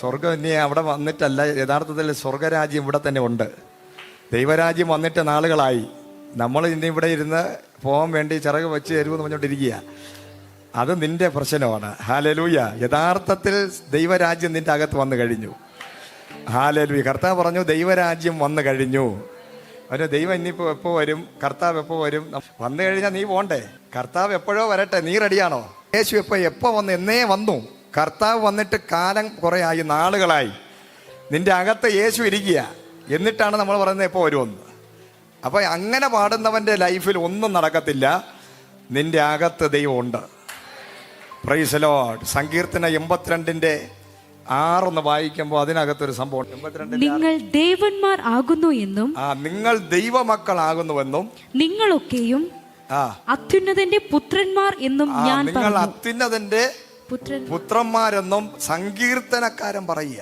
സ്വർഗം ഇനി അവിടെ വന്നിട്ടല്ല യഥാർത്ഥത്തിൽ സ്വർഗരാജ്യം ഇവിടെ തന്നെ ഉണ്ട്. ദൈവരാജ്യം വന്നിട്ട് നാളുകളായി. നമ്മൾ ഇനി ഇവിടെ ഇരുന്ന് പോകാൻ വേണ്ടി ചിറക് വെച്ച് തരുമെന്ന് പറഞ്ഞുകൊണ്ടിരിക്കുക. അത് നിന്റെ പ്രശ്നമാണ്. ഹാലലൂയ യഥാർത്ഥത്തിൽ ദൈവരാജ്യം നിന്റെ അകത്ത് വന്നു കഴിഞ്ഞു. ഹാലലൂയ കർത്താവ് പറഞ്ഞു ദൈവരാജ്യം വന്നു കഴിഞ്ഞു. അവന് ദൈവം ഇനിയിപ്പോൾ എപ്പോൾ വരും? കർത്താവ് എപ്പോൾ വരും? വന്നു കഴിഞ്ഞാൽ നീ പോണ്ടേ. കർത്താവ് എപ്പോഴോ വരട്ടെ. നീ റെഡിയാണോ യേശു എപ്പോൾ എപ്പോൾ വന്നു എന്നേ വന്നു. കർത്താവ് വന്നിട്ട് കാലം കുറേ ആയി നാളുകളായി. നിന്റെ അകത്ത് യേശു ഇരിക്കുക. എന്നിട്ടാണ് നമ്മൾ പറയുന്നത് എപ്പോൾ വരുമെന്ന്. അപ്പോൾ അങ്ങനെ പാടുന്നവന്റെ ലൈഫിൽ ഒന്നും നടക്കത്തില്ല. നിന്റെ അകത്ത് ദൈവമുണ്ട്. പ്രൈസ് ലോഡ് സങ്കീർത്തന എൺപത്തിരണ്ടിന്റെ ആറൊന്ന് വായിക്കുമ്പോൾ അതിനകത്തൊരു സംഭവം നിങ്ങൾ ദേവന്മാർ ആകുന്നു എന്നും ആ നിങ്ങൾ ദൈവമക്കളാകുന്നുവെന്നും നിങ്ങളൊക്കെയും അത്യുന്നതന്റെ പുത്രന്മാർ എന്നും ഞാൻ നിങ്ങൾ അത്യുന്നതന്റെ പുത്രന്മാരെന്നും സങ്കീർത്തനക്കാരൻ പറയുക.